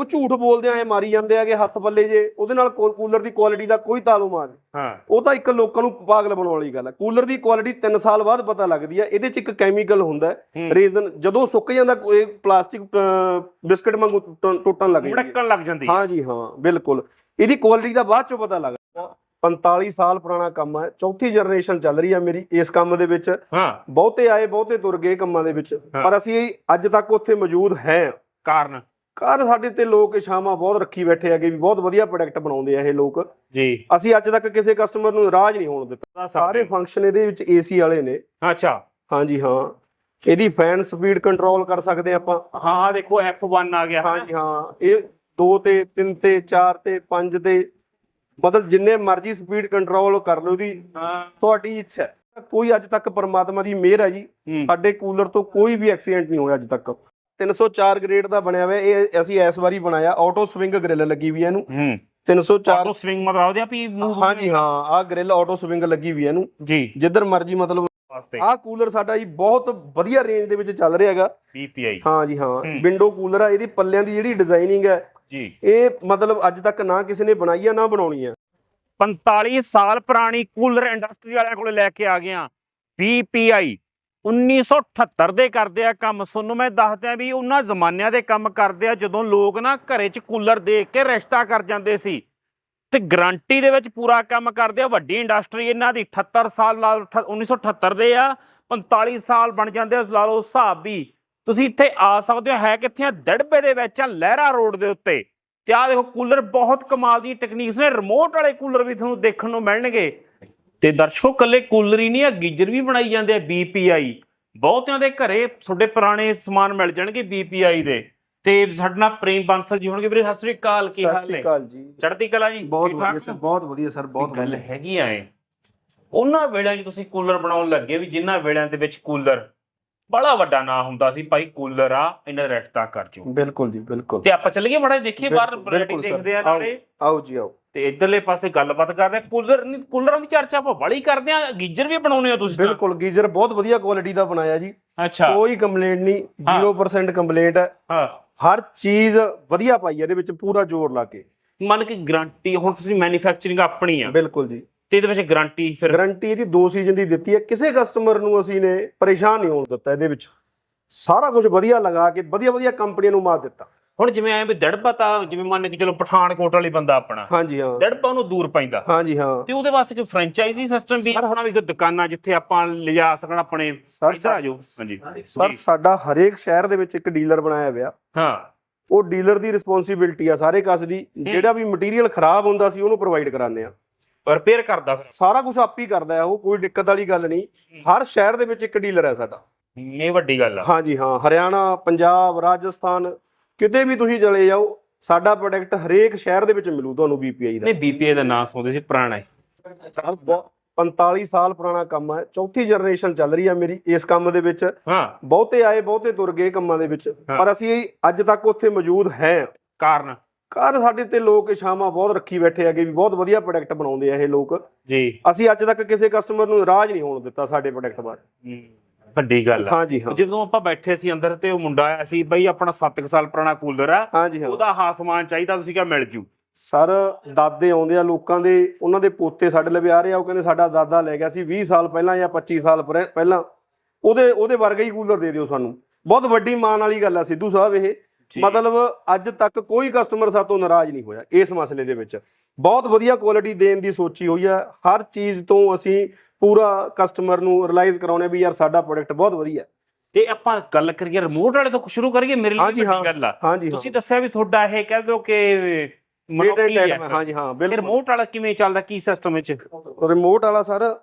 ਲੋਕ ਝੂਠ ਬੋਲਦੇ ਆ ਐ ਮਾਰੀ ਜਾਂਦੇ ਆਗੇ ਹੱਥ ਪੱਲੇ ਜੇ ਉਹਦੇ ਨਾਲ ਕੂਲਰ ਦੀ ਕੁਆਲਿਟੀ ਦਾ ਕੋਈ ਤਾਲੁਮਾਨ ਨਹੀਂ। ਹਾਂ। ਉਹ ਤਾਂ ਇੱਕ ਲੋਕਾਂ ਨੂੰ ਪਾਗਲ ਬਣਾਉਣ ਵਾਲੀ ਗੱਲ ਹੈ ਕੂਲਰ ਦੀ ਕੁਆਲਿਟੀ 3 ਸਾਲ ਬਾਅਦ ਪਤਾ ਲੱਗਦੀ ਹੈ ਇਹਦੇ ਚ ਇੱਕ ਕੈਮੀਕਲ ਹੁੰਦਾ ਰੇਜ਼ਨ ਜਦੋਂ ਸੁੱਕ ਜਾਂਦਾ ਕੋਈ ਪਲਾਸਟਿਕ ਬਿਸਕਟ ਵਾਂਗੂ ਟੁੱਟਣ- ਲੱਗ ਜਾਂਦੀ ਹੈ। ਮੜਕਣ ਲੱਗ ਜਾਂਦੀ ਹਾਂ। ਜੀ ਹਾਂ ਬਿਲਕੁਲ। ਇਹਦੀ ਕੁਆਲਿਟੀ ਦਾ ਬਾਅਦ ਚੋਂ ਪਤਾ ਲੱਗਦਾ। 45 ਸਾਲ ਪੁਰਾਣਾ ਕੰਮ ਹੈ ਚੌਥੀ ਜਨਰੇਸ਼ਨ ਚੱਲ ਰਹੀ ਹੈ ਮੇਰੀ ਇਸ ਕੰਮ ਦੇ ਵਿੱਚ। ਹਾਂ। ਬਹੁਤੇ ਆਏ ਬਹੁਤੇ ਤੁਰ ਗਏ ਕੰਮਾਂ ਦੇ ਵਿੱਚ। ਪਰ ਅਸੀਂ ਅੱਜ ਤੱਕ ਉੱਥੇ ਮੌਜੂਦ ਹੈ। ਕਾਰਨ? ਘਰ ਸਾਡੇ ਤੇ ਲੋਕ ਇਸ਼ਾਵਾਂ ਬਹੁਤ ਰੱਖੀ ਬੈਠੇ ਹੈਗੇ ਵੀ ਬਹੁਤ ਵਧੀਆ ਪ੍ਰੋਡਕਟ ਬਣਾਉਂਦੇ ਆ ਇਹ ਲੋਕ। ਜੀ। ਅਸੀਂ ਅੱਜ ਤੱਕ ਕਿਸੇ ਕਸਟਮਰ ਨੂੰ ਨਾਰਾਜ਼ ਨਹੀਂ ਹੋਣ ਦਿੱਤਾ। ਸਾਰੇ ਫੰਕਸ਼ਨ ਇਹਦੇ ਵਿੱਚ ਏਸੀ ਵਾਲੇ ਨੇ। ਅੱਛਾ। ਹਾਂਜੀ ਹਾਂ। ਇਹਦੀ ਫੈਨ ਸਪੀਡ ਕੰਟਰੋਲ ਕਰ ਸਕਦੇ ਆਪਾਂ। ਹਾਂ ਦੇਖੋ F1 ਆ ਗਿਆ। ਹਾਂਜੀ ਹਾਂ। ਇਹ 2 ਤੇ 3 ਤੇ 4 ਤੇ 5 ਤੇ ਮਤਲਬ ਜਿੰਨੇ ਮਰਜ਼ੀ ਸਪੀਡ ਕੰਟਰੋਲ ਕਰ ਲਓ ਦੀ ਤੁਹਾਡੀ ਇੱਛਾ। ਕੋਈ ਅੱਜ ਤੱਕ ਪਰਮਾਤਮਾ ਦੀ ਮਿਹਰ ਹੈ ਜੀ। ਸਾਡੇ ਕੂਲਰ ਤੋਂ ਕੋਈ ਵੀ ਐਕਸੀਡੈਂਟ ਨਹੀਂ ਹੋਇਆ ਅੱਜ ਤੱਕ। 304 ਗ੍ਰੇਡ ਦਾ ਬਣਿਆ ਹੋਇਆ ਇਹ ਅਸੀਂ ਇਸ ਵਾਰੀ ਬਣਾਇਆ ਆਟੋ ਸਵਿੰਗ ਗ੍ਰਿਲ ਲੱਗੀ ਵੀ ਹੈ ਇਹਨੂੰ। ਹੂੰ। 304 ਆਟੋ ਸਵਿੰਗ ਮਤਲਬ ਉਹਦੇ ਆ ਵੀ move ਹਾਂਜੀ ਹਾਂ ਆਹ ਗ੍ਰਿਲ ਆਟੋ ਸਵਿੰਗ ਲੱਗੀ ਵੀ ਹੈ ਇਹਨੂੰ। ਜੀ। ਜਿੱਧਰ ਮਰਜ਼ੀ ਮਤਲਬ ਵਾਸਤੇ। ਆਹ ਕੂਲਰ ਸਾਡਾ ਜੀ ਬਹੁਤ ਵਧੀਆ ਰੇਂਜ ਦੇ ਵਿੱਚ ਚੱਲ ਰਿਹਾ ਹੈਗਾ। BPI ਹਾਂ ਜੀ ਹਾਂ। ਵਿੰਡੋ ਕੂਲਰ ਆ ਇਹਦੀ ਪੱਲਿਆਂ ਦੀ ਜਿਹੜੀ ਡਿਜ਼ਾਈਨਿੰਗ ਹੈ ਜੀ। ਇਹ ਮਤਲਬ ਅੱਜ ਤੱਕ ਨਾ ਕਿਸੇ ਨੇ ਬਣਾਈ ਆ ਨਾ ਬਣਾਉਣੀ ਆ। 45 ਸਾਲ ਪੁਰਾਣੀ ਕੂਲਰ ਇੰਡਸਟਰੀ ਵਾਲਿਆਂ ਕੋਲੇ ਲੈ ਕੇ ਆ ਗਿਆ BPI 1978 ਦੇ ਕਰਦੇ ਆ ਕੰਮ। ਤੁਹਾਨੂੰ ਮੈਂ ਦੱਸਦਿਆਂ ਵੀ ਉਹਨਾਂ ਜ਼ਮਾਨਿਆਂ ਦੇ ਕੰਮ ਕਰਦੇ ਆ ਜਦੋਂ ਲੋਕ ਨਾ ਘਰੇ 'ਚ ਕੂਲਰ ਦੇਖ ਕੇ ਰਿਸ਼ਤਾ ਕਰ ਜਾਂਦੇ ਸੀ। ਤੇ ਗਰੰਟੀ ਦੇ ਵਿੱਚ ਪੂਰਾ ਕੰਮ ਕਰਦੇ ਆ। ਵੱਡੀ ਇੰਡਸਟਰੀ ਇਹਨਾਂ ਦੀ 78 ਸਾਲ ਲਾ ਲਓ, ਅਠ- 1978 ਦੇ ਆ 45 ਸਾਲ ਬਣ ਜਾਂਦੇ ਆ ਲਾ ਲਓ ਹਿਸਾਬ ਵੀ। ਤੁਸੀਂ ਇੱਥੇ ਆ ਸਕਦੇ ਹੋ ਹੈ ਕਿੱਥੇ ਆ? ਦੜਬੇ ਦੇ ਵਿੱਚ ਆ ਲਹਿਰਾ ਰੋਡ ਦੇ ਉੱਤੇ। ਤੇ ਆ ਦੇਖੋ ਕੂਲਰ ਬਹੁਤ ਕਮਾਲ ਦੀ ਟੈਕਨੀਕਸ ਨੇ। ਰਿਮੋਟ ਵਾਲੇ ਕੂਲਰ ਵੀ ਤੁਹਾਨੂੰ ਦੇਖਣ ਨੂੰ ਮਿਲਣਗੇ। ਤੇ ਦਰਸ਼ਕੋ ਕੱਲੇ ਕੂਲਰ ਹੀ ਨਹੀਂ ਆ ਗੀਜ਼ਰ ਵੀ ਬਣਾਈ ਜਾਂਦੇ ਆ BPI ਬਹੁਤਿਆਂ ਦੇ ਘਰੇ ਤੁਹਾਡੇ ਪੁਰਾਣੇ ਸਮਾਨ ਮਿਲ ਜਾਣਗੇ BPI ਦੇ। ਤੇ ਸਾਡੇ ਨਾਲ ਪ੍ਰੇਮ ਬਾਂਸਲ ਜੀ ਹੋਣਗੇ ਵੀਰੇ ਸਤਿ ਸ੍ਰੀ ਅਕਾਲ ਕੀ ਸਤਿ ਹਾਲ ਸ਼੍ਰੀ ਨੇ ਅਕਾਲ ਜੀ। ਚੜ੍ਹਦੀ ਕਲਾ ਜੀ ਬਹੁਤ ਵਧੀਆ ਸਰ ਬਹੁਤ ਵਧੀਆ ਸਰ ਬਹੁਤ ਗੱਲ ਹੈਗੀ ਆ ਏ ਉਹਨਾਂ ਵੇਲਿਆਂ 'ਚ ਤੁਸੀਂ ਕੂਲਰ ਬਣਾਉਣ ਲੱਗੇ ਵੀ ਜਿਨ੍ਹਾਂ ਵੇਲਿਆਂ ਦੇ ਵਿੱਚ ਕੂਲਰ ਬੜਾ ਵੱਡਾ ਨਾਂ ਹੁੰਦਾ ਸੀ ਭਾਈ ਕੂਲਰ ਆ ਇਹਨਾਂ ਦਾ ਰਿਸ਼ਤਾ ਕਰ ਜੋ। ਬਿਲਕੁਲ ਜੀ ਬਿਲਕੁਲ। ਤੇ ਆਪਾਂ ਚੱਲੀਏ ਮਾੜਾ ਦੇਖੀਏ ਬਾਹਰ ਬਿਲਕੁਲ ਦੇਖਦੇ ਆ। ਨਾਲੇ। ਆਓ ਜੀ ਆਓ। ਤੇ ਇਧਰਲੇ ਪਾਸੇ ਗੱਲਬਾਤ ਕਰਦੇ ਆ ਕੂਲਰ ਨਹੀਂ ਕੂਲਰਾਂ ਦੀ ਚਰਚਾ ਆਪਾਂ ਬੜੀ ਕਰਦੇ ਆ ਗੀਜ਼ਰ ਵੀ ਬਣਾਉਨੇ ਹੋ ਤੁਸੀਂ ਬਿਲਕੁਲ ਗੀਜ਼ਰ ਬਹੁਤ ਵਧੀਆ ਕੁਆਲਿਟੀ ਦਾ ਬਣਾਇਆ ਜੀ। ਅੱਛਾ। ਕੋਈ ਕੰਪਲੇਂਟ ਨਹੀਂ ਹਾਂ। 0% ਕੰਪਲੇਂਟ ਹੈ। ਹਾਂ। ਹਰ ਚੀਜ਼ ਵਧੀਆ ਪਾਈ ਇਹਦੇ ਵਿੱਚ ਪੂਰਾ ਜ਼ੋਰ ਲਾ ਕੇ। ਮੰਨ ਕੇ ਗਾਰੰਟੀ ਹੁਣ ਤੁਸੀਂ ਮੈਨੂਫੈਕਚਰਿੰਗ ਆਪਣੀ ਆ। ਬਿਲਕੁਲ ਜੀ। ਤੇ ਇਹਦੇ ਵਿੱਚ ਗਾਰੰਟੀ ਫਿਰ ਗਾਰੰਟੀ ਇਹਦੀ 2 ਸੀਜ਼ਨ ਦੀ ਦਿੱਤੀ ਹੈ। ਕਿਸੇ ਕਸਟਮਰ ਨੂੰ ਅਸੀਂ ਨੇ ਪਰੇਸ਼ਾਨ ਨਹੀਂ ਹੋਣ ਦਿੱਤਾ ਇਹਦੇ ਵਿੱਚ। ਸਾਰਾ ਕੁਝ ਵਧੀਆ ਲਗਾ ਕੇ ਵਧੀਆ ਵਧੀਆ ਕੰਪਨੀਆਂ ਨੂੰ ਮਾਤ ਦਿੱਤਾ। ਹੁਣ ਜਿਵੇਂ ਐ ਵੀ ਦੜਪਾ ਤਾਂ ਜਿਵੇਂ ਮੰਨ ਕੇ ਚਲੋ ਪਠਾਨਕੋਟ ਵਾਲੀ ਬੰਦਾ ਆਪਣਾ ਹਾਂਜੀ ਹਾਂ। ਦੜਪਾ ਉਹਨੂੰ ਦੂਰ ਪੈਂਦਾ। ਹਾਂਜੀ ਹਾਂ। ਤੇ ਉਹਦੇ ਵਾਸਤੇ ਕੋਈ ਫਰੈਂਚਾਈਜ਼ੀ ਸਿਸਟਮ ਵੀ ਆਪਣਾ ਵੀ ਕੋਈ ਦੁਕਾਨਾਂ ਜਿੱਥੇ ਆਪਾਂ ਲਿਜਾ ਸਕਣ ਆਪਣੇ ਸਰ, ਇੱਧਰ ਆ ਜਾਓ। ਹਾਂਜੀ। ਸਰ। ਸਾਡਾ ਹਰੇਕ ਸ਼ਹਿਰ ਦੇ ਵਿੱਚ ਇੱਕ ਡੀਲਰ ਬਣਾਇਆ ਹੋਇਆ। ਹਾਂ। ਉਹ ਡੀਲਰ ਦੀ ਰਿਸਪੌਂਸਿਬਿਲਟੀ ਆ ਸਾਰੇ ਕਸ ਦੀ। ਜਿਹੜਾ ਵੀ ਮਟੀਰੀਅਲ ਖਰਾਬ ਹੁੰਦਾ ਸੀ ਉਹਨੂੰ ਪ੍ਰੋਵਾਈਡ ਕਰਾਉਂਦੇ ਆ। ਰਿਪੇਅਰ ਕਰਦਾ ਸਾਰਾ ਕੁਝ ਆਪ ਹੀ ਕਰਦਾ ਹੈ ਉਹ ਕੋਈ ਦਿੱਕਤ ਵਾਲੀ ਗੱਲ ਨਹੀਂ। ਹਰ ਸ਼ਹਿਰ ਦੇ ਵਿੱਚ ਇੱਕ ਡੀਲਰ ਹੈ ਸਾਡਾ। ਇਹ ਵੱਡੀ ਗੱਲ ਆ। ਹਾਂਜੀ ਹਾਂ ਹਰਿਆਣਾ ਪੰਜਾਬ ਰਾਜਸਥਾਨ ਕਿਤੇ ਵੀ ਤੁਸੀਂ ਚਲੇ ਜਾਓ ਸਾਡਾ ਪ੍ਰੋਡਕਟ ਹਰੇਕ ਸ਼ਹਿਰ ਦੇ ਵਿੱਚ ਮਿਲੂ ਤੁਹਾਨੂੰ BPI ਦਾ। ਨਹੀਂ BPA ਦਾ ਨਾਂ ਸੁਣਦੇ ਸੀ ਪੁਰਾਣਾ ਹੈ। ਸਰ ਬਹੁਤ 45 ਸਾਲ ਪੁਰਾਣਾ ਕੰਮ ਹੈ। ਚੌਥੀ ਜਨਰੇਸ਼ਨ ਚੱਲ ਰਹੀ ਹੈ ਮੇਰੀ ਇਸ ਕੰਮ ਦੇ ਵਿੱਚ। ਹਾਂ। ਬਹੁਤੇ ਆਏ ਬਹੁਤੇ ਤੁਰ ਗਏ ਕੰਮਾਂ ਦੇ ਵਿੱਚ। ਪਰ ਅਸੀਂ ਅੱਜ ਤੱਕ ਉੱਥੇ ਮੌਜੂਦ ਹੈ। ਕਾਰਨ? ਘਰ ਸਾਡੇ ਤੇ ਲੋਕ ਇਸ਼ਾਵਾਂ ਬਹੁਤ ਰੱਖੀ ਬੈਠੇ ਹੈਗੇ ਵੀ ਬਹੁਤ ਵਧੀਆ ਪ੍ਰੋਡਕਟ ਬਣਾਉਂਦੇ ਆ ਇਹ ਲੋਕ। ਜੀ। ਅਸੀਂ ਅੱਜ ਤੱਕ ਕਿਸੇ ਕਸਟਮਰ ਨੂੰ ਨਾਰਾਜ਼ ਨਹੀਂ ਹੋਣ ਦਿੱਤਾ ਸਾਡੇ ਪ੍ਰੋਡਕਟ ਬਾਰੇ। ਵੱਡੀ ਗੱਲ ਆ। ਹਾਂਜੀ ਹਾਂ। ਜਦੋਂ ਆਪਾਂ ਬੈਠੇ ਸੀ ਅੰਦਰ ਤੇ ਉਹ ਮੁੰਡਾ ਆਇਆ ਸੀ ਬਈ ਆਪਣਾ 7 ਸਾਲ ਪੁਰਾਣਾ ਕੂਲਰ ਆ ਹਾਂਜੀ ਹਾਂ। ਉਹਦਾ ਹਾਂ ਸਮਾਨ ਚਾਹੀਦਾ ਤੁਸੀਂ ਕਿਹਾ ਮਿਲ ਜੂ। ਸਰ ਦਾਦੇ ਆਉਂਦੇ ਆ ਲੋਕਾਂ ਦੇ ਉਹਨਾਂ ਦੇ ਪੋਤੇ ਸਾਡੇ ਲਵੇ ਆ ਰਹੇ ਆ ਉਹ ਕਹਿੰਦੇ ਸਾਡਾ ਦਾਦਾ ਲੈ ਗਿਆ ਸੀ 20 ਸਾਲ ਪਹਿਲਾਂ ਜਾਂ 25 ਸਾਲ ਪਹਿ- ਪਹਿਲਾਂ। ਉਹਦੇ ਉਹਦੇ ਵਰਗਾ ਹੀ ਕੂਲਰ ਦੇ ਦਿਓ ਸਾਨੂੰ। ਬਹੁਤ ਵੱਡੀ ਮਾਣ ਵਾਲੀ ਗੱਲ ਆ ਸਿੱਧੂ ਸਾਹਿਬ ਇਹ। ਮਤਲਬ ਅੱਜ ਤੱਕ ਕੋਈ ਕਸਟਮਰ ਸਾਤੋਂ ਨਾਰਾਜ਼ ਨਹੀਂ ਹੋਇਆ ਇਸ ਮਸਲੇ ਦੇ ਵਿੱਚ। ਬਹੁਤ ਵਧੀਆ ਕੁਆਲਿਟੀ ਦੇਣ ਦੀ ਸੋਚੀ ਹੋਈ ਆ ਹਰ ਚੀਜ਼ ਤੋਂ ਅਸੀਂ ਪੂਰਾ ਕਸਟਮਰ ਨੂੰ ਰਿਅਲਾਈਜ਼ ਕਰਾਉਣੇ ਵੀ ਯਾਰ ਸਾਡਾ ਪ੍ਰੋਡਕਟ ਬਹੁਤ ਵਧੀਆ। ਤੇ ਆਪਾਂ ਗੱਲ ਕਰੀਏ ਰਿਮੋਟ ਵਾਲੇ ਤੋਂ ਸ਼ੁਰੂ ਕਰੀਏ ਮੇਰੇ ਲਈ ਵੱਡੀ। ਗੱਲ ਆ। ਤੁਸੀਂ ਦੱਸਿਆ ਵੀ ਤੁਹਾਡਾ ਇਹ ਕਹਿ ਦਿਓ ਕਿ monopoly ਹੈ ਹਾਂਜੀ ਹਾਂ ਬਿਲਕੁਲ। ਰਿਮੋਟ ਵਾਲਾ ਕਿਵੇਂ ਚੱਲਦਾ ਕੀ ਸਿਸਟਮ ਵਿੱਚ? ਰਿਮੋਟ ਵਾਲਾ ਸਰ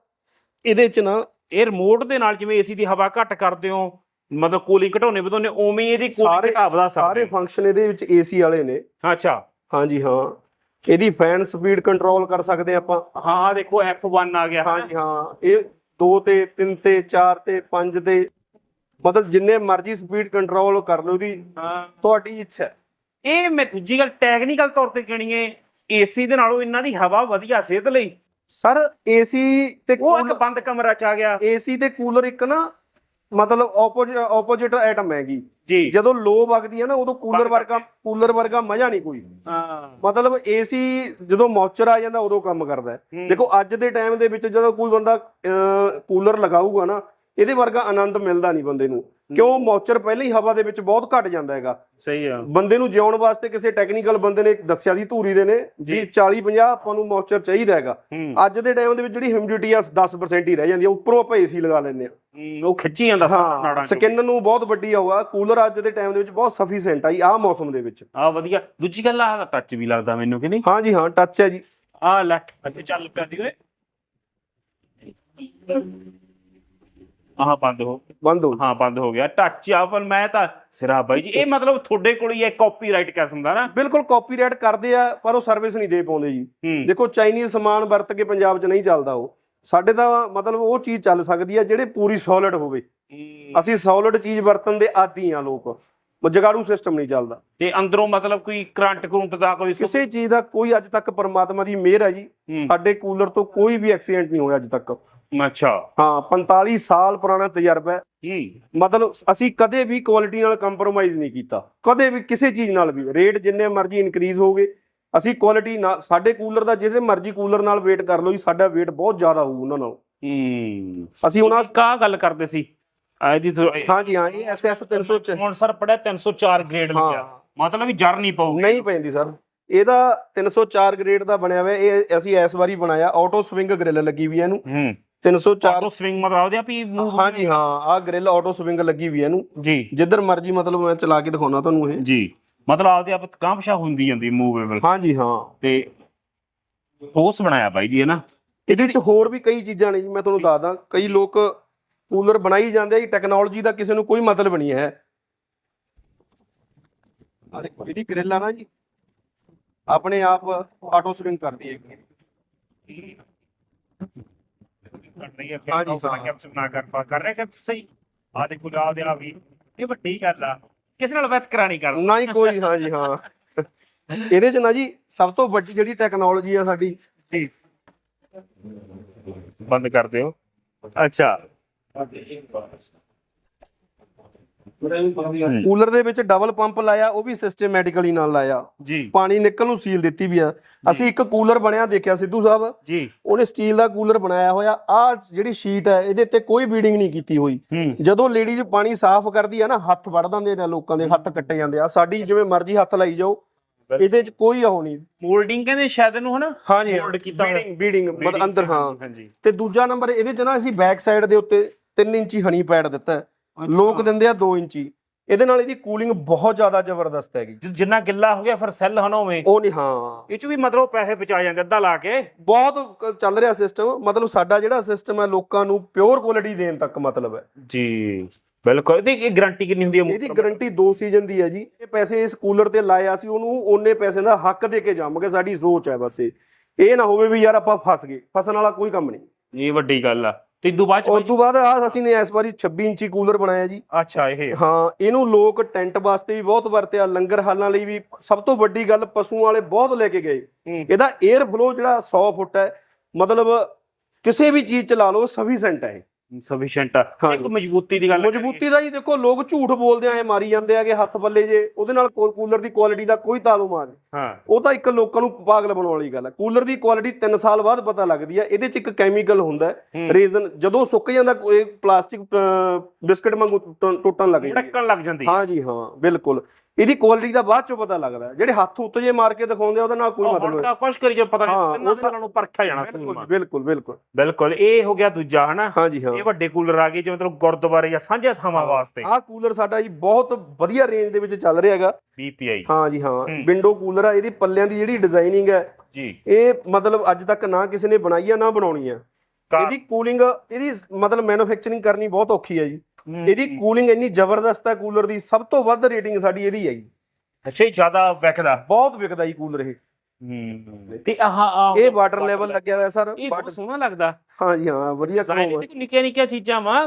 ਇਹਦੇ ਚ ਨਾ ਇਹ ਰਿਮੋਟ ਦੇ ਨਾਲ ਜਿਵੇਂ ਏਸੀ ਦੀ ਹਵਾ ਘੱਟ ਕਰਦੇ ਹੋ ਮਤਲਬ ਕੂਲਿੰਗ ਘਟਾਉਣੇ ਵਧਾਉਣੇ ਉਵੇਂ ਹੀ ਇਹਦੀ ਕੂਲਿੰਗ ਸਾਰੇ ਘਟਾ ਵਧਾ ਸਾਰੇ ਫੰਕਸ਼ਨ ਇਹਦੇ ਵਿੱਚ ਏਸੀ ਵਾਲੇ ਨੇ। ਅੱਛਾ। ਹਾਂਜੀ ਹਾਂ। ਇਹਦੀ ਫੈਨ ਸਪੀਡ ਕੰਟਰੋਲ ਕਰ ਸਕਦੇ ਆਪਾਂ। ਹਾਂ ਦੇਖੋ F1 ਆ ਗਿਆ। ਹਾਂਜੀ ਹਾਂ। ਇਹ 2 ਤੇ 3 ਤੇ 4 ਤੇ 5 ਤੇ ਮਤਲਬ ਜਿੰਨੇ ਮਰਜ਼ੀ ਸਪੀਡ ਕੰਟਰੋਲ ਕਰ ਲਓ ਦੀ ਤੁਹਾਡੀ ਇੱਛਾ। ਇਹ ਮੈਂ ਦੂਜੀ ਗੱਲ ਟੈਕਨੀਕਲ ਤੌਰ ਤੇ ਕਹਣੀਏ ਏਸੀ ਦੇ ਨਾਲੋਂ ਇਹਨਾਂ ਦੀ ਹਵਾ ਵਧੀਆ ਸਿਹਤ ਲਈ। ਸਰ ਏਸੀ ਤੇ ਉਹ ਇੱਕ ਬੰਦ ਕਮਰਾ ਚ ਆ ਗਿਆ। ਏਸੀ ਤੇ ਕੂਲਰ ਇੱਕ ਨਾ ਮਤਲਬ ਆਪੋਜੀਟ ਆਪੋਜੀਟ ਆਈਟਮ ਹੈਗੀ। ਜੀ। ਜਦੋਂ ਲੋ ਵਗਦੀ ਹੈ ਨਾ ਉਦੋਂ ਕੂਲਰ ਵਰਗਾ ਕੂਲਰ ਵਰਗਾ ਮਜ਼ਾ ਨਹੀਂ ਕੋਈ। ਹਾਂ। ਮਤਲਬ ਏਸੀ ਜਦੋਂ ਮੌਚਰ ਆ ਜਾਂਦਾ ਉਦੋਂ ਕੰਮ ਕਰਦਾ। ਦੇਖੋ ਅੱਜ ਦੇ ਟਾਈਮ ਦੇ ਵਿੱਚ ਜਦੋਂ ਕੋਈ ਬੰਦਾ ਕੂਲਰ ਲਗਾਊਗਾ ਨਾ ਇਹਦੇ ਵਰਗਾ ਆਨੰਦ ਮਿਲਦਾ ਨਹੀਂ ਬੰਦੇ ਨੂੰ। ਕਿਉਂ? ਮੌਚਰ ਪਹਿਲਾਂ ਹੀ ਹਵਾ ਦੇ ਵਿੱਚ ਬਹੁਤ ਘਟ ਜਾਂਦਾ ਹੈਗਾ। ਸਹੀ ਆ। ਬੰਦੇ ਨੂੰ ਜਿਉਣ ਵਾਸਤੇ ਕਿਸੇ ਟੈਕਨੀਕਲ ਬੰਦੇ ਨੇ ਦੱਸਿਆ ਦੀ ਧੂਰੀ ਦੇ ਨੇ ਵੀ 40 50 ਆਪਾਂ ਨੂੰ ਮੌਚਰ ਚਾਹੀਦਾ ਹੈਗਾ। ਅੱਜ ਦੇ ਟਾਈਮ ਦੇ ਵਿੱਚ ਜਿਹੜੀ ਹਿਊਮਿਡਿਟੀ ਆ 10% ਹੀ ਰਹਿ ਜਾਂਦੀ ਆ। ਉੱਪਰੋਂ ਆਪਾਂ ਏਸੀ ਲਗਾ ਲੈਂਦੇ ਆ। ਉਹ ਖਿੱਚੀ ਜਾਂਦਾ ਸਾਰਾ ਨਾੜਾਂ। ਸਕਿਨ ਨੂੰ ਬਹੁਤ ਵੱਡੀ ਹੋਆ ਕੂਲਰ ਅੱਜ ਦੇ ਟਾਈਮ ਦੇ ਵਿੱਚ ਬਹੁਤ ਸਫੀਸ਼ੀਐਂਟ ਆ ਜੀ ਆਹ ਮੌਸਮ ਦੇ ਵਿੱਚ। ਆ ਵਧੀਆ। ਦੂਜੀ ਗੱਲ ਆ ਟੱਚ ਵੀ ਲੱਗਦਾ ਮੈਨੂੰ ਕਿ ਨਹੀਂ? ਹਾਂ ਜੀ ਹਾਂ ਟੱਚ ਹੈ ਜੀ। ਆ ਲੈ ਅੱਗੇ ਚੱਲ ਪੈਂਦੀ ਓਏ। ਆਹ ਬੰਦ ਹੋ ਬੰਦ ਹੋ ਹਾਂ ਬੰਦ ਹੋ ਗਿਆ। ਟੱਚ ਆ ਪਰ ਮੈਂ ਤਾਂ ਸਿਰਾ ਬਾਈ ਜੀ ਇਹ ਮਤਲਬ ਤੁਹਾਡੇ ਕੋਲ ਹੀ ਹੈ ਕਾਪੀਰਾਈਟ ਕਿਸਮ ਦਾ ਨਾ? ਬਿਲਕੁਲ ਕਾਪੀਰਾਈਟ ਕਰਦੇ ਆ ਪਰ ਉਹ ਸਰਵਿਸ ਨਹੀਂ ਦੇ ਪਾਉਂਦੇ ਜੀ। ਦੇਖੋ ਚਾਈਨੀਜ਼ ਸਮਾਨ ਵਰਤ ਕੇ ਪੰਜਾਬ 'ਚ ਨਹੀਂ ਚੱਲਦਾ ਉਹ। ਸਾਡੇ ਤਾਂ ਮਤਲਬ ਉਹ ਚੀਜ਼ ਚੱਲ ਸਕਦੀ ਆ ਜਿਹੜੇ ਪੂਰੀ ਸੋਲਿਡ ਹੋਵੇ। ਅਸੀਂ ਸੋਲਿਡ ਚੀਜ਼ ਵਰਤਣ ਦੇ ਆਦੀ ਆ ਲੋਕ। ਉਹ ਜਗਾੜੂ ਸਿਸਟਮ ਨਹੀਂ ਚੱਲਦਾ। ਤੇ ਅੰਦਰੋਂ ਮਤਲਬ ਕੋਈ ਕਰੰਟ ਕਰੰਟ ਦਾ ਕੋਈ ਕਿਸੇ ਚੀਜ਼ ਦਾ ਕੋਈ ਅੱਜ ਤੱਕ ਪਰਮਾਤਮਾ ਦੀ ਮਿਹਰ ਹੈ ਜੀ। ਸਾਡੇ ਕੂਲਰ ਤੋਂ ਕੋਈ ਵੀ ਐਕਸੀਡੈਂਟ ਨਹੀਂ ਹੋਇਆ ਅੱਜ ਤੱਕ। ਅੱਛਾ। ਹਾਂ 45 ਸਾਲ ਪੁਰਾਣਾ ਤਜਰਬਾ ਹੈ। ਹੂੰ। ਮਤਲਬ ਅਸੀਂ ਕਦੇ ਵੀ ਕੁਆਲਿਟੀ ਨਾਲ ਕੰਪਰੋਮਾਈਜ਼ ਨਹੀਂ ਕੀਤਾ। ਕਦੇ ਵੀ ਕਿਸੇ ਚੀਜ਼ ਨਾਲ ਵੀ। ਰੇਟ ਜਿੰਨੇ ਮਰਜ਼ੀ ਇਨਕਰੀਜ਼ ਹੋਗੇ। ਅਸੀਂ ਕੁਆਲਿਟੀ ਨਾਲ ਸਾਡੇ ਕੂਲਰ ਦਾ ਕਿਸੇ ਮਰਜ਼ੀ ਕੂਲਰ ਨਾਲ ਵੇਟ ਕਰ ਲਓ ਜੀ ਸਾਡਾ ਵੇਟ ਬਹੁਤ ਜ਼ਿਆਦਾ ਹੋਊ ਉਹਨਾਂ ਨਾਲ। ਹੂੰ। ਅਸੀਂ ਉਹਨਾਂ ਕਾ ਗੱਲ ਕਰਦੇ ਸੀ। ਇਹਦੀ ਹਾਂਜੀ ਹਾਂ ਇਹ ਐਸਐਸ 300 ਚ। ਹੁਣ ਸਰ ਪੜਿਆ 304 ਗ੍ਰੇਡ ਲੱਗਿਆ ਹਾਂ। ਮਤਲਬ ਵੀ ਜਰ ਨਹੀਂ ਪਊਗੀ। ਨਹੀਂ ਪੈਂਦੀ ਸਰ। ਇਹਦਾ 304 ਗ੍ਰੇਡ ਦਾ ਬਣਿਆ ਹੋਇਆ ਇਹ ਅਸੀਂ ਇਸ ਵਾਰੀ ਬਣਾਇਆ। ਆਟੋ ਸਵਿੰਗ ਗ੍ਰਿਲ ਲੱਗੀ ਵੀ ਇਹਨੂੰ। ਹੂੰ। 304 ਆਟੋ ਸਵਿੰਗ ਮਤਲਬ ਉਹਦੇ ਆ ਵੀ move- ਹਾਂਜੀ ਹਾਂ ਆਹ ਗ੍ਰਿਲ ਆਟੋ ਸਵਿੰਗ ਲੱਗੀ ਵੀ ਹੈ ਇਹਨੂੰ। ਜੀ। ਜਿੱਧਰ ਮਰਜ਼ੀ ਮਤਲਬ ਮੈਂ ਚਲਾ ਕੇ ਦਿਖਾਉਣਾ ਤੁਹਾਨੂੰ ਇਹ। ਜੀ। ਮਤਲਬ ਆਪਦੇ ਆਪ ਕਾਂਪਸ਼ਾ ਹੁੰਦੀ ਜਾਂਦੀ ਮੂਵੇਬਲ ਹਾਂਜੀ ਹਾਂ। ਤੇ ਠੋਸ ਬਣਾਇਆ ਬਾਈ ਜੀ ਹੈ ਨਾ? ਇਹਦੇ ਵਿੱਚ ਹੋਰ ਵੀ ਕਈ ਚੀਜ਼ਾਂ ਨੇ ਜੀ ਮੈਂ ਤੁਹਾਨੂੰ ਦੱਸਦਾ। ਕਈ ਲੋਕ ਕੂਲਰ ਬਣਾਈ ਜਾਂਦੇ ਆ ਜੀ ਟੈਕਨੋਲੋਜੀ ਦਾ ਕਿਸੇ ਨੂੰ ਕੋਈ ਮਤਲਬ ਨਹੀਂ ਹੈ। ਆ ਦੇਖੋ ਇਹਦੀ ਗ੍ਰਿਲ ਆ ਨਾ ਜੀ ਆਪਣੇ ਆਪ ਆਟੋ ਸਵਿੰਗ ਕਰਦੀ ਹੈ। ਰਹੀ ਹੈ ਹਾਂਜੀ, ਕੈਪਚਰ ਹਾਂ। ਕੈਪਚਰ ਨਾ ਕਰ ਪਾ ਕਰ ਰਿਹਾ ਕੈਪਚਰ ਸਹੀ। ਆ ਦੇਖੋ ਆ ਦੇ ਆ ਵੀ ਇਹ ਵੱਡੀ ਗੱਲ ਆ। ਕਿਸ ਨਾਲ ਬੈਠ ਕਰਾਣੀ ਕਰ ਨਾ ਹੀ ਕੋਈ ਹਾਂਜੀ ਹਾਂ। ਇਹਦੇ ਚ ਨਾ ਜੀ ਸਭ ਤੋਂ ਵੱਡੀ ਜਿਹੜੀ ਟੈਕਨੋਲੋਜੀ ਆ ਸਾਡੀ। ਜੀ। ਬੰਦ ਕਰ ਦਿਓ। ਅੱਛਾ। ਹੂੰ, ਕੂਲਰ ਦੇ ਵਿੱਚ ਡਬਲ ਪੰਪ ਲਾਇਆ ਉਹ ਵੀ ਸਿਸਟਮੈਟਿਕਲੀ ਨਾਲ ਲਾਇਆ। ਜੀ। ਪਾਣੀ ਨਿਕਲ ਨੂੰ ਸੀਲ ਦਿੱਤੀ ਵੀ ਆ। ਅਸੀਂ ਇੱਕ ਕੂਲਰ ਬਣਿਆ ਦੇਖਿਆ ਸਿੱਧੂ ਸਾਹਿਬ। ਜੀ। ਉਹਨੇ ਸਟੀਲ ਦਾ ਕੂਲਰ ਬਣਾਇਆ ਹੋਇਆ। ਆ ਜਿਹੜੀ ਸ਼ੀਟ ਹੈ ਇਹਦੇ ਤੇ ਕੋਈ ਬੀਡਿੰਗ ਨਹੀਂ ਕੀਤੀ ਹੋਈ। ਜਦੋਂ ਲੇਡੀਜ਼ ਪਾਣੀ ਸਾਫ਼ ਕਰਦੀ ਆ ਨਾ ਹੱਥ ਵੜ ਦਿੰਦੇ ਨੇ ਲੋਕਾਂ ਦੇ ਹੱਥ ਕੱਟੇ ਜਾਂਦੇ ਆ। ਸਾਡੀ ਜਿਵੇਂ ਮਰਜ਼ੀ ਹੱਥ ਲਾਈ ਜਾਓ ਇਹਦੇ 'ਚ ਕੋਈ ਉਹ ਨਹੀਂ। ਮੋਲਡਿੰਗ ਕਹਿੰਦੇ ਸ਼ਾਇਦ ਇਹਨੂੰ ਹਨਾ? ਹਾਂਜੀ Mold ਕੀਤਾ ਹੋਇਆ। ਬੀਡਿੰਗ ਬੀਡਿੰਗ ਮਤਲਬ ਅੰਦਰ ਹਾਂ। ਤੇ ਦੂਜਾ ਨੰਬਰ ਇਹਦੇ 'ਚ ਨਾ ਅਸੀਂ ਬੈਕ ਸਾਈਡ ਦੇ ਉੱਤੇ 3 ਇੰਚੀ ਹਨੀ ਪੈਡ ਦਿੱਤਾ ਹੈ। ਲੋਕ ਦਿੰਦੇ ਆ 2 ਇੰਚੀ। ਇਹਦੇ ਨਾਲ ਇਹਦੀ ਕੂਲਿੰਗ ਬਹੁਤ ਜ਼ਿਆਦਾ ਜ਼ਬਰਦਸਤ ਹੈਗੀ। ਜਿ- ਜਿੰਨਾ ਗਿੱਲਾ ਹੋ ਗਿਆ ਫਿਰ ਸੈੱਲ ਹਨਾ ਉਵੇਂ। ਉਹ ਨਹੀਂ ਹਾਂ। ਇਹ ਚ ਵੀ ਮਤਲਬ ਪੈਸੇ ਬਚਾ ਜਾਂਦੇ ਅੱਧਾ ਲਾ ਕੇ। ਬਹੁਤ ਕ- ਚੱਲ ਰਿਹਾ ਸਿਸਟਮ ਮਤਲਬ ਸਾਡਾ ਜਿਹੜਾ ਸਿਸਟਮ ਹੈ ਲੋਕਾਂ ਨੂੰ ਪਿਓਰ ਕੁਆਲਿਟੀ ਦੇਣ ਤੱਕ ਮਤਲਬ ਹੈ। ਜੀ ਬਿਲਕੁਲ। ਇਹਦੀ ਇਹ ਗਾਰੰਟੀ ਕਿੰਨੀ ਹੁੰਦੀ ਹੈ ਇਹਦੀ ਗਾਰੰਟੀ 2 ਸੀਜ਼ਨ ਦੀ ਹੈ ਜੀ। ਇਹ ਪੈਸੇ ਇਸ ਕੂਲਰ ਤੇ ਲਾਇਆ ਸੀ ਉਹਨੂੰ ਉਹਨੇ ਪੈਸੇ ਦਾ ਹੱਕ ਦੇ ਕੇ ਜਾਵਾਂਗੇ ਸਾਡੀ ਸੋਚ ਹੈ ਬਸ ਇਹ। ਇਹ ਨਾ ਹੋਵੇ ਵੀ ਯਾਰ ਆਪਾਂ ਫਸ ਗਏ। ਫਸਣ ਵਾਲਾ ਕੋਈ ਕੰਮ ਨਹੀਂ। ਇਹ ਵੱਡੀ ਗੱਲ ਆ। ਤੇ ਇਦੋਂ ਬਾਅਦ ਉਸ ਤੋਂ ਬਾਅਦ ਆ ਅਸੀਂ ਨੇ ਇਸ ਵਾਰੀ 26 ਇੰਚੀ ਕੂਲਰ ਬਣਾਇਆ ਜੀ ਅੱਛਾ ਇਹ ਹਾਂ ਇਹਨੂੰ ਲੋਕ ਟੈਂਟ ਵਾਸਤੇ ਵੀ ਬਹੁਤ ਵਰਤਿਆ ਲੰਗਰ ਹਾਲਾਂ ਲਈ ਵੀ ਸਭ ਤੋਂ ਵੱਡੀ ਗੱਲ ਪਸ਼ੂਆਂ ਵਾਲੇ ਬਹੁਤ ਲੈ ਕੇ ਗਏ। ਇਹਦਾ 에ਅਰ ਫਲੋ ਜਿਹੜਾ 100 ਫੁੱਟ ਹੈ ਮਤਲਬ ਕਿਸੇ ਵੀ ਚੀਜ਼ ਚ ਲਾ ਲਓ ਸਫੀਸ਼ੈਂਟ ਹੈ। ਸਫੀਸ਼ੀਐਂਟ ਹਾਂ ਇੱਕ। ਮਜ਼ਬੂਤੀ ਦੀ ਗੱਲ ਮਜ਼ਬੂਤੀ ਦਾ ਜੀ ਦੇਖੋ ਲੋਕ ਝੂਠ ਬੋਲਦੇ ਆਏ ਮਾਰੀ ਜਾਂਦੇ ਆਗੇ ਹੱਥ ਪੱਲੇ ਜੇ। ਉਹਦੇ ਨਾਲ ਕੂਲਰ ਦੀ ਕੁਆਲਿਟੀ ਦਾ ਕੋਈ ਤਾਲੁਮਾ ਨਹੀਂ। ਹਾਂ। ਉਹ ਤਾਂ ਇੱਕ ਲੋਕਾਂ ਨੂੰ ਪਾਗਲ ਬਣਾਉਣ ਵਾਲੀ ਗੱਲ ਹੈ ਕੂਲਰ ਦੀ ਕੁਆਲਿਟੀ 3 ਸਾਲ ਬਾਅਦ ਪਤਾ ਲੱਗਦੀ ਹੈ ਇਹਦੇ 'ਚ ਇੱਕ ਕੈਮੀਕਲ ਹੁੰਦਾ ਹੈ। ਹੂੰ। ਰੇਜ਼ਨ ਜਦੋਂ ਸੁੱਕ ਜਾਂਦਾ ਕੋਈ ਪਲਾਸਟਿਕ ਬਿਸਕਟ ਵਾਂਗੂ ਟੁੱਟਣ- ਟੁੱਟਣ ਲੱਗ ਜਾਂਦੀ ਹੈ। ਟੱਕਣ ਲੱਗ ਜਾਂਦੀ ਹਾਂ ਜੀ ਹਾਂ ਬਿਲਕੁਲ। ਇਹਦੀ ਕੁਆਲਿਟੀ ਦਾ ਬਾਅਦ ਚੋਂ ਪਤਾ ਲੱਗਦਾ। ਜਿਹੜੇ ਹੱਥ ਉੱਤੇ ਜੇ ਮਾਰ ਕੇ ਦਿਖਾਉਂਦੇ ਆ ਉਹਦੇ ਨਾਲ ਕੋਈ ਮਤਲਬ ਨਹੀਂ। ਕੁਛ ਕਰੀ ਜੇ ਪਤਾ ਨਹੀਂ ਨਾਲ- ਸਾਲਾਂ ਨੂੰ ਪਰਖਿਆ ਜਾਣਾ ਸਿਨੇਮਾ ਬਿਲਕੁਲ ਬਿਲਕੁਲ। ਬਿਲਕੁਲ ਇਹ ਹੋ ਗਿਆ ਦੂਜਾ ਹਨਾ? ਇਹ ਵੱਡੇ ਕੂਲਰ ਆ ਗਏ ਜਿਵੇਂ ਮਤਲਬ ਗੁਰਦੁਆਰੇ ਜਾਂ ਸਾਂਝੇ ਥਾਵਾਂ ਵਾਸਤੇ। ਆਹ ਕੂਲਰ ਸਾਡਾ ਜੀ ਬਹੁਤ ਵਧੀਆ ਰੇਂਜ ਦੇ ਵਿੱਚ ਚੱਲ ਰਿਹਾ ਹੈਗਾ। BPI ਹਾਂ ਜੀ ਹਾਂ। ਵਿੰਡੋ ਕੂਲਰ ਆ ਇਹਦੀ ਪੱਲਿਆਂ ਦੀ ਜਿਹੜੀ ਡਿਜ਼ਾਈਨਿੰਗ ਹੈ ਜੀ। ਇਹ ਮਤਲਬ ਅੱਜ ਤੱਕ ਨਾ ਕਿਸੇ ਨੇ ਬਣਾਈ ਆ ਨਾ ਬਣਾਉਣੀ ਆ। ਇਹਦੀ ਕੂਲਿੰਗ ਇਹਦੀ ਮਤਲਬ ਮੈਨੂਫੈਕਚਰਿੰਗ ਕਰਨੀ ਬਹੁਤ ਔਖੀ ਹੈ ਜੀ। ਹੂੰ। ਇਹਦੀ ਕੂਲਿੰਗ ਇੰਨੀ ਜ਼ਬਰਦਸਤ ਹੈ ਕੂਲਰ ਦੀ ਸਭ ਤੋਂ ਵੱਧ ਰੇਟਿੰਗ ਸਾਡੀ ਇਹਦੀ ਹੈਗੀ ਅੱਛਾ ਇਹ ਜ਼ਿਆਦਾ ਵਿਕਦਾ। ਬਹੁਤ ਵਿਕਦਾ ਜੀ ਕੂਲਰ ਇਹ। ਹੂੰ ਤੇ ਆਹ ਇਹ ਵਾਟਰ ਲੈਵਲ ਲੱਗਿਆ ਹੋਇਆ ਸਰ ਇਹ ਬਹੁਤ ਸੋਹਣਾ ਲੱਗਦਾ। ਹਾਂ ਜੀ ਹਾਂ ਵਧੀਆ ਕੰਮ ਤੇ ਨਿੱਕੀਆਂ ਨਿੱਕੀਆਂ ਚੀਜ਼ਾਂ ਵਾ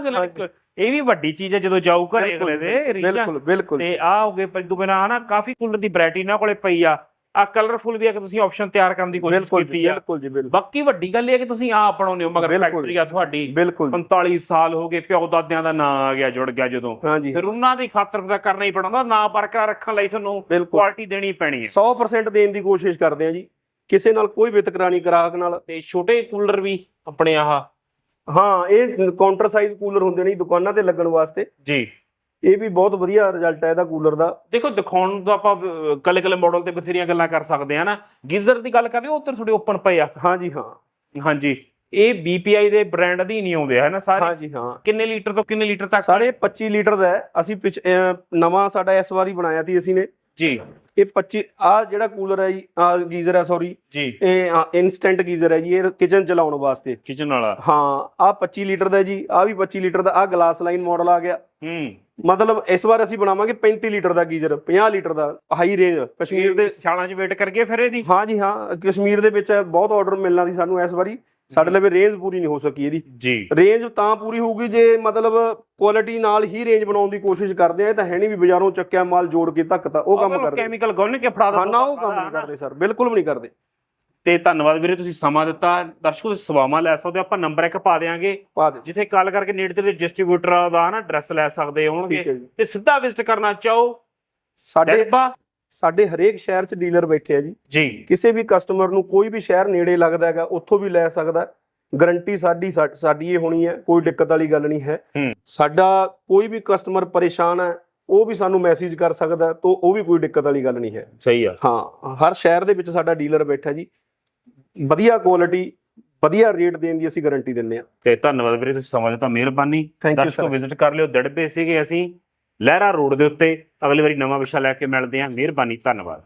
ਇਹ ਵੀ ਵੱਡੀ ਚੀਜ਼ ਹੈ ਜਦੋਂ ਜਾਊ ਘਰੇ ਅਗਲੇ ਦੇ। ਬਿਲਕੁਲ ਬਿਲਕੁਲ। ਤੇ ਆ ਹੋ ਗਏ ਪਰ ਦੁਬਨਾ ਨਾ ਕਾਫੀ ਕੂਲਰ ਦੀ ਵੈਰਾਈਟੀ ਇਹਨਾਂ ਕੋਲੇ ਪਈ ਆ। ਆ ਕਲਰਫੁਲ ਵੀ ਆ ਕਿ ਤੁਸੀਂ ਆਪਸ਼ਨ ਤਿਆਰ ਕਰਨ ਦੀ ਕੋਸ਼ਿਸ਼ ਬਿਲਕੁਲ ਜੀ ਕੀਤੀ ਆ। ਬਿਲਕੁਲ ਜੀ ਬਿਲਕੁਲ। ਬਾਕੀ ਵੱਡੀ ਗੱਲ ਇਹ ਹੈ ਕਿ ਤੁਸੀਂ ਆ ਅਪਣਾਉਂਦੇ ਹੋ ਮਗਰ ਬਿਲਕੁਲ। ਫੈਕਟਰੀ ਆ ਤੁਹਾਡੀ। ਬਿਲਕੁਲ ਜੀ। 45 ਸਾਲ ਹੋ ਗਏ ਪਿਓ ਦਾਦਿਆਂ ਦਾ ਨਾਂ ਆ ਗਿਆ ਜੁੜ ਗਿਆ ਜਦੋਂ। ਹਾਂਜੀ ਫਿਰ ਉਹਨਾਂ ਦੀ ਖਾਤਰ ਤਾਂ ਕਰਨਾ ਹੀ ਪੈਣਾ ਨਾਂ ਬਰਕਰਾਰ ਰੱਖਣ ਲਈ ਤੁਹਾਨੂੰ ਬਿਲਕੁਲ। ਕੁਆਲਿਟੀ ਦੇਣੀ ਪੈਣੀ ਹੈ 100% ਦੇਣ ਦੀ ਕੋਸ਼ਿਸ਼ ਕਰਦੇ ਆ ਜੀ। ਕਿਸੇ ਨਾਲ ਕੋਈ ਵਿਤਕਰਾ ਨਹੀਂ ਗ੍ਰਾਹਕ ਨਾਲ। ਤੇ ਛੋਟੇ ਕੂਲਰ ਵੀ ਆਪਣੇ ਆਹ। ਹਾਂ ਇਹ ਕਾਊਂਟਰ ਸਾਈਜ਼ ਕੂਲਰ ਹੁੰਦੇ ਨੇ ਜੀ ਦੁਕਾਨਾਂ ਤੇ ਲੱਗਣ ਵਾਸਤੇ। ਜੀ। ਇਹ ਵੀ ਬਹੁਤ ਵਧੀਆ ਰਿਜ਼ਲਟ ਹੈ ਇਹਦਾ ਕੂਲਰ ਦਾ। ਦੇਖੋ ਦਿਖਾਉਣ ਦਾ ਆਪਾਂ ਕੱਲੇ ਕੱਲੇ ਮਾਡਲ ਤੇ ਬਥੇਰੀਆਂ ਗੱਲਾਂ ਕਰ ਸਕਦੇ ਆ ਨਾ। ਗੀਜ਼ਰ ਦੀ ਗੱਲ ਕਰ ਰਹੇ ਹੋ ਉੱਧਰ ਥੋੜੇ ਓਪਨ ਪਏ ਆ? ਹਾਂਜੀ ਹਾਂ। ਹਾਂਜੀ। ਇਹ BPI ਦੇ ਬ੍ਰਾਂਡ ਅਧੀਨ ਹੀ ਆਉਂਦੇ ਆ ਹੈ ਨਾ ਸਾਰੇ? ਹਾਂਜੀ ਹਾਂ। ਕਿੰਨੇ ਲੀਟਰ ਤੋਂ ਕਿੰਨੇ ਲੀਟਰ ਤੱਕ? ਸਾਰੇ 25 ਲੀਟਰ ਦਾ ਹੈ। ਅਸੀਂ ਪਿਛ ਨਵਾਂ ਸਾਡਾ ਇਸ ਵਾਰੀ ਬਣਾਇਆ ਸੀ ਅਸੀਂ ਨੇ। ਜੀ। ਇਹ 25 ਆ ਜਿਹੜਾ ਕੂਲਰ ਹੈ ਜੀ ਆ ਗੀਜ਼ਰ ਹੈ ਸੌਰੀ ਜੀ। ਇਹ ਇਨਸਟੈਂਟ ਗੀਜ਼ਰ ਹੈ ਜੀ ਇਹ ਕਿਚਨ ਚਲਾਉਣ ਵਾਸਤੇ। ਕਿਚਨ ਵਾਲਾ। ਹਾਂ ਆ 25 ਲੀਟਰ ਦਾ ਜੀ ਆ ਵੀ 25 ਲੀਟਰ ਦਾ ਆ ਗਲਾਸ ਲਾਈਨ ਮਾਡਲ ਆ ਗਿਆ। ਹੂੰ। ਮਤਲਬ ਇਸ ਵਾਰ ਅਸੀਂ ਬਣਾਵਾਂਗੇ 35 ਲੀਟਰ ਦਾ ਗੀਜ਼ਰ 50 ਲੀਟਰ ਦਾ ਹਾਈ ਰੇਂਜ ਕਸ਼ਮੀਰ ਦੇ ਸਿਆਲਾਂ 'ਚ ਵੇਟ ਕਰਕੇ ਫਿਰ ਇਹਦੀ? ਹਾਂ ਜੀ ਹਾਂ ਕਸ਼ਮੀਰ ਦੇ ਵਿੱਚ ਬਹੁਤ ਆਰਡਰ ਮਿਲਣਾ ਸੀ ਸਾਨੂੰ ਇਸ ਵਾਰੀ। ਸਾਡੇ ਲਈ ਰੇਂਜ ਪੂਰੀ ਨਹੀਂ ਹੋ ਸਕੀ ਇਹਦੀ। ਜੀ। ਰੇਂਜ ਤਾਂ ਪੂਰੀ ਹੋਊਗੀ ਜੇ ਮਤਲਬ ਕੁਆਲਿਟੀ ਨਾਲ ਹੀ ਰੇਂਜ ਬਣਾਉਣ ਦੀ ਕੋਸ਼ਿਸ਼ ਕਰਦੇ ਆ ਇਹ ਤਾਂ ਹੈ ਨਹੀਂ ਵੀ ਬਾਜ਼ਾਰੋਂ ਚੱਕਿਆ ਮਾਲ ਜੋੜ ਕੇ ਧੱਕਤਾ ਉਹ ਕੰਮ ਕਰਦੇ ਕੈਮੀਕਲ ਗੁੰਨ ਕੇ ਫੜਾ ਹਾਂ ਦਿੰਦੇ ਨਾ ਉਹ ਕੰਮ ਨਹੀਂ ਕਰਦੇ ਸਰ ਬਿਲਕੁਲ ਵੀ ਨਹੀਂ ਕਰਦੇ। ਤੇ ਧੰਨਵਾਦ ਵੀਰੇ ਤੁਸੀਂ ਸਮਾਂ ਦਿੱਤਾ। ਦਰਸ਼ਕੋ ਤੁਸੀਂ ਸਵਾਮਾਂ ਲੈ ਸਕਦੇ ਹੋ ਆਪਾਂ ਨੰਬਰ ਇੱਕ ਪਾ ਦੇਾਂਗੇ ਪਾ ਦੇ ਜਿੱਥੇ ਕਾਲ ਕਰਕੇ ਨੇੜੇ ਤੇ ਡਿਸਟ੍ਰੀਬਿਊਟਰ ਦਾ ਨਾ ਐਡਰੈਸ ਲੈ ਸਕਦੇ ਹੋਣਗੇ। ਠੀਕ ਹੈ ਜੀ। ਤੇ ਸਿੱਧਾ ਵਿਜ਼ਿਟ ਕਰਨਾ ਚਾਹੋ। ਸਾਡੇ ਸਾਡੇ ਹਰੇਕ ਸ਼ਹਿਰ 'ਚ ਡੀਲਰ ਬੈਠੇ ਆ ਜੀ। ਜੀ। ਕਿਸੇ ਵੀ ਕਸਟਮਰ ਨੂੰ ਕੋਈ ਵੀ ਸ਼ਹਿਰ ਨੇੜੇ ਲੱਗਦਾ ਹੈਗਾ ਉੱਥੋਂ ਵੀ ਲੈ ਸਕਦਾ। ਗਾਰੰਟੀ ਸਾਡੀ ਸਾ- ਸਾਡੀ ਇਹ ਹੋਣੀ ਹੈ ਕੋਈ ਦਿੱਕਤ ਵਾਲੀ ਗੱਲ ਨਹੀਂ ਹੈ। ਹੂੰ। ਸਾਡਾ ਕੋਈ ਵੀ ਕਸਟਮਰ ਪਰੇਸ਼ਾਨ ਹੈ ਉਹ ਵੀ ਸਾਨੂੰ ਮੈਸੇਜ ਕਰ ਸਕਦਾ ਹੈ, ਤਾਂ ਉਹ ਵੀ ਕੋਈ ਦਿੱਕਤ ਵਾਲੀ ਗੱਲ ਨਹੀਂ ਹੈ। ਸਹੀ ਆ। ਹਾਂ ਹਰ ਸ਼ਹਿਰ ਦੇ ਵਿੱਚ ਸਾਡਾ ਡੀਲਰ ਬੈਠਾ ਜੀ। ਵਧੀਆ ਕੁਆਲਿਟੀ ਵਧੀਆ ਰੇਟ ਦੇਣ ਦੀ ਅਸੀਂ ਗਾਰੰਟੀ ਦਿੰਦੇ ਹਾਂ। ਤੇ ਧੰਨਵਾਦ ਵੀਰੇ ਤੁਸੀਂ ਸਮਾਂ ਦਿੱਤਾ ਮਿਹਰਬਾਨੀ। ਦਰਸ਼ਕੋ ਵਿਜ਼ਿਟ ਕਰ ਲਿਓ। ਦੜਬੇ ਸੀਗੇ ਅਸੀਂ ਲਹਿਰਾ ਰੋਡ ਦੇ ਉੱਤੇ। ਅਗਲੀ ਵਾਰੀ ਨਵਾਂ ਵਿਸ਼ਾ ਲੈ ਕੇ ਮਿਲਦੇ ਹਾਂ। ਮਿਹਰਬਾਨੀ ਧੰਨਵਾਦ।